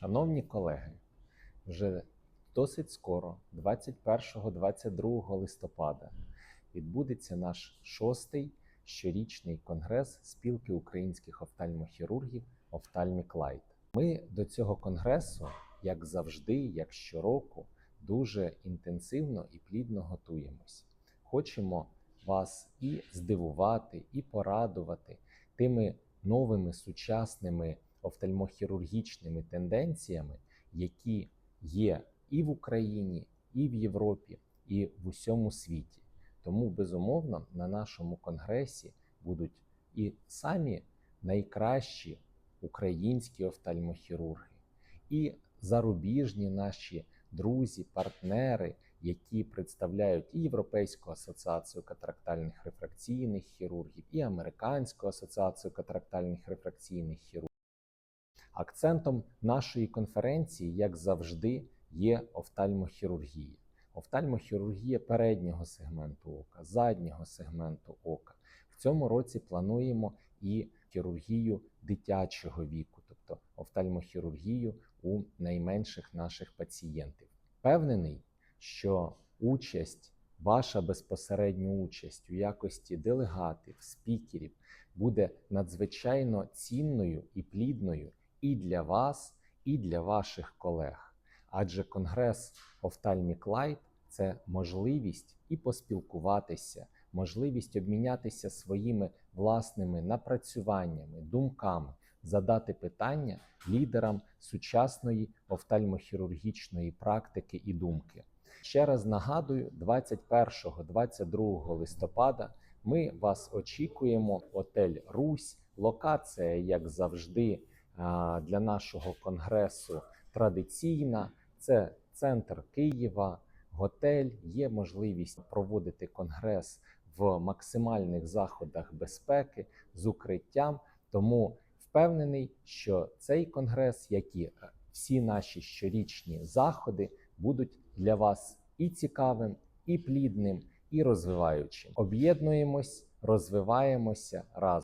Шановні колеги, вже досить скоро, 21-22 листопада, відбудеться наш шостий щорічний конгрес спілки українських офтальмохірургів Офтальмік Лайт. Ми до цього конгресу, як завжди, як щороку, дуже інтенсивно і плідно готуємось. Хочемо вас і здивувати, і порадувати тими новими сучасними офтальмохірургічними тенденціями, які є і в Україні, і в Європі, і в усьому світі. Тому, безумовно, на нашому конгресі будуть і самі найкращі українські офтальмохірурги, і зарубіжні наші друзі, партнери, які представляють і Європейську асоціацію катрактальних рефракційних хірургів, і Американську асоціацію катрактальних рефракційних хірургів. Акцентом нашої конференції, як завжди, є офтальмохірургія. Офтальмохірургія переднього сегменту ока, заднього сегменту ока. В цьому році плануємо і хірургію дитячого віку, тобто офтальмохірургію у найменших наших пацієнтів. Впевнений, що участь, ваша безпосередня участь у якості делегатів, спікерів буде надзвичайно цінною і плідною і для вас, і для ваших колег. Адже Конгрес Офтальмік Лайт це можливість і поспілкуватися, можливість обмінятися своїми власними напрацюваннями, думками, задати питання лідерам сучасної офтальмохірургічної практики і думки. Ще раз нагадую, 21-22 листопада ми вас очікуємо. Отель Русь, локація, як завжди, для нашого конгресу традиційна. Це центр Києва, готель. Є можливість проводити конгрес в максимальних заходах безпеки з укриттям. Тому впевнений, що цей конгрес, як і е, всі наші щорічні заходи, будуть для вас і цікавим, і плідним, і розвиваючим. Об'єднуємось, розвиваємося разом.